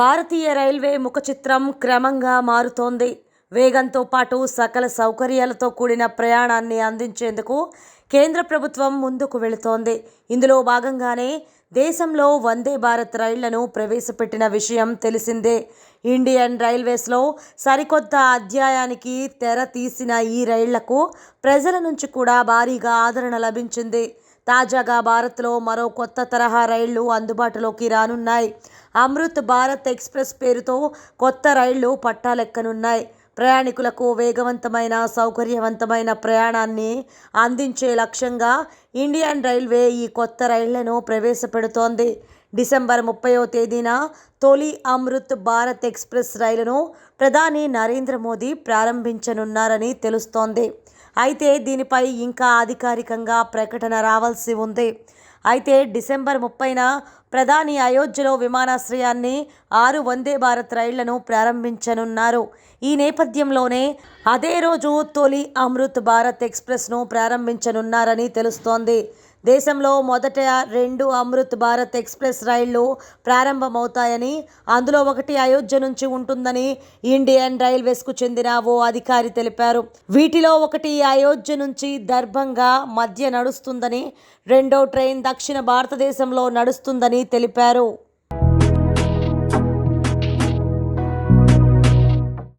భారతీయ railway ముఖ చిత్రం క్రమంగా మారుతోంది. వేగంతో పాటు సకల సౌకర్యాలతో కూడిన ప్రయాణాన్ని అందించేందుకు కేంద్ర ప్రభుత్వం ముందుకు వెళుతోంది. ఇందులో భాగంగానే దేశంలో వందే భారత్ రైళ్ళను ప్రవేశపెట్టిన విషయం తెలిసిందే. ఇండియన్ రైల్వేస్లో సరికొత్త అధ్యాయానికి తెర తీసిన ఈ రైళ్ళకు ప్రజల నుంచి కూడా భారీగా ఆదరణ లభించింది. తాజాగా భారత్లో మరో కొత్త తరహా రైళ్ళు అందుబాటులోకి రానున్నాయి. అమృత్ భారత్ ఎక్స్ప్రెస్ పేరుతో కొత్త రైళ్ళు పట్టాలెక్కనున్నాయి. ప్రయాణికులకు వేగవంతమైన సౌకర్యవంతమైన ప్రయాణాన్ని అందించే లక్ష్యంగా ఇండియన్ రైల్వే ఈ కొత్త రైళ్ళను ప్రవేశపెడుతోంది. డిసెంబర్ ముప్పైవ తేదీన తొలి అమృత్ భారత్ ఎక్స్ప్రెస్ రైలును ప్రధాని నరేంద్ర మోదీ ప్రారంభించనున్నారని తెలుస్తోంది. అయితే దీనిపై ఇంకా అధికారికంగా ప్రకటన రావాల్సి ఉంది. అయితే డిసెంబర్ ముప్పైన ప్రధాని అయోధ్యలో విమానాశ్రయాన్ని ఆరు వందే భారత్ రైళ్ళను ప్రారంభించనున్నారు. ఈ నేపథ్యంలోనే అదే రోజు తొలి అమృత్ భారత్ ఎక్స్ప్రెస్ను ప్రారంభించనున్నారని తెలుస్తోంది. దేశంలో మొదట రెండు అమృత్ భారత్ ఎక్స్ప్రెస్ రైళ్ళు ప్రారంభమవుతాయని అందులో ఒకటి అయోధ్య నుంచి ఉంటుందని ఇండియన్ రైల్వేస్కు చెందిన ఓ అధికారి తెలిపారు. వీటిలో ఒకటి అయోధ్య నుంచి దర్భంగా మధ్య నడుస్తుందని రెండో ట్రైన్ దక్షిణ భారతదేశంలో నడుస్తుందని తెలిపారు.